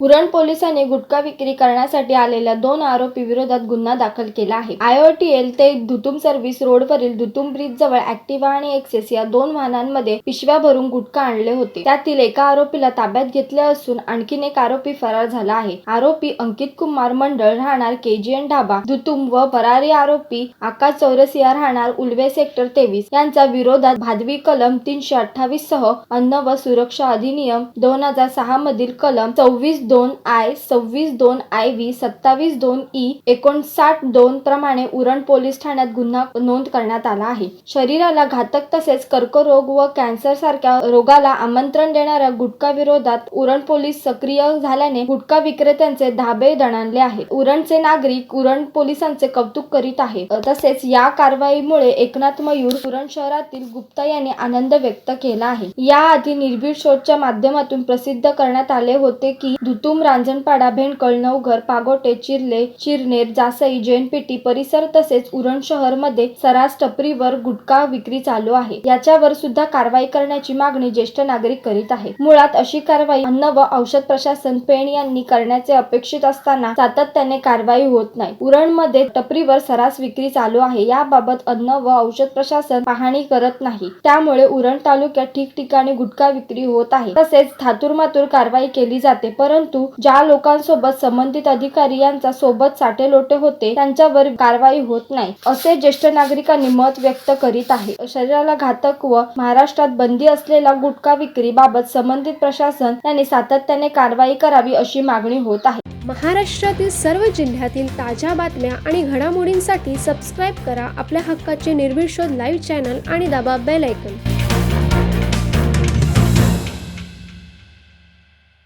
उरण पोलिसांनी गुटखा विक्री करण्यासाठी आलेल्या दोन आरोपी विरोधात गुन्हा दाखल केला आहे. आयओटीएल ते धुतुम सर्व्हिस रोडवरील धुतुम ब्रिज जवळ ऍक्टिव्हा आणि एक्सेस या दोन वाहनांमध्ये पिशव्या भरून गुटखा आणले होते. त्यातील एका आरोपीला ताब्यात घेतले असून आणखीन एक आरोपी फरार झाला आहे. आरोपी अंकित कुमार मंडळ राहणार केजीएन ढाबा. धुतुम व फरारी आरोपी आकाश चौरसिया राहणार उल्वे सेक्टर तेवीस. यांचा विरोधात भादवी कलम तीनशे अठ्ठावीस सह अन्न व सुरक्षा अधिनियम दोन हजार सहा मधील कलम सव्वीस दोन आय सव्वीस दोन आय व्ही सत्तावीस दोन ई एकोणसाठ दोन प्रमाणे उरण पोलीस ठाण्यात गुन्हा नोंद करण्यात आला आहे. शरीराला घातक तसेच कर्करोग व कॅन्सर सारख्या रोगाला आमंत्रण देणाऱ्या गुटखा विरोधात उरण पोलीस सक्रिय झाल्याने गुटखा विक्रेत्यांचे धाबे दणाणले आहे उरणचे नागरिक उरण पोलिसांचे कौतुक करीत आहे तसेच या कारवाईमुळे एकनाथ मयूर उरण शहरातील गुप्ता यांनी आनंद व्यक्त केला आहे. याआधी निर्भीड शोधच्या माध्यमातून प्रसिद्ध करण्यात आले होते की धुतुम रांजणपाडा भेंडकळ नवघर पागोटे चिर्ले चिरनेर जासई जैनपेटी परिसर तसेच उरण शहरमध्ये सरास टपरीवर गुटखा विक्री चालू आहे. याच्यावर सुद्धा कारवाई करण्याची मागणी ज्येष्ठ नागरिक करीत आहेत. मुळात अशी कारवाई अन्न व औषध प्रशासन पेण यांनी करण्याचे अपेक्षित असताना सातत्याने कारवाई होत नाही. उरणमध्ये टपरीवर सरास विक्री चालू आहे. याबाबत अन्न व औषध प्रशासन पाहणी करत नाही. त्यामुळे उरण तालुक्यात ठिकठिकाणी गुटखा विक्री होत आहे. तसेच थातुरमातुर कारवाई केली जाते. परंतु ज्या लोकांसोबत संबंधित अधिकारी यांचा सोबत साठे लोटे होते त्यांच्यावर कारवाई होत नाही असे ज्येष्ठ नागरिकांनी मत व्यक्त करीत आहे. शरीराला घातक व महाराष्ट्रात बंदी असलेल्या गुटखा विक्री बाबत संबंधित प्रशासन यांनी सातत्याने कारवाई करावी अशी मागणी होत आहे. महाराष्ट्रातील सर्व जिल्ह्यातील ताज्या बातम्या आणि घडामोडींसाठी सबस्क्राईब करा. आपल्या हक्काचे निर्भीड शोध लाईव्ह चॅनल आणि दाबा बेल ऐकन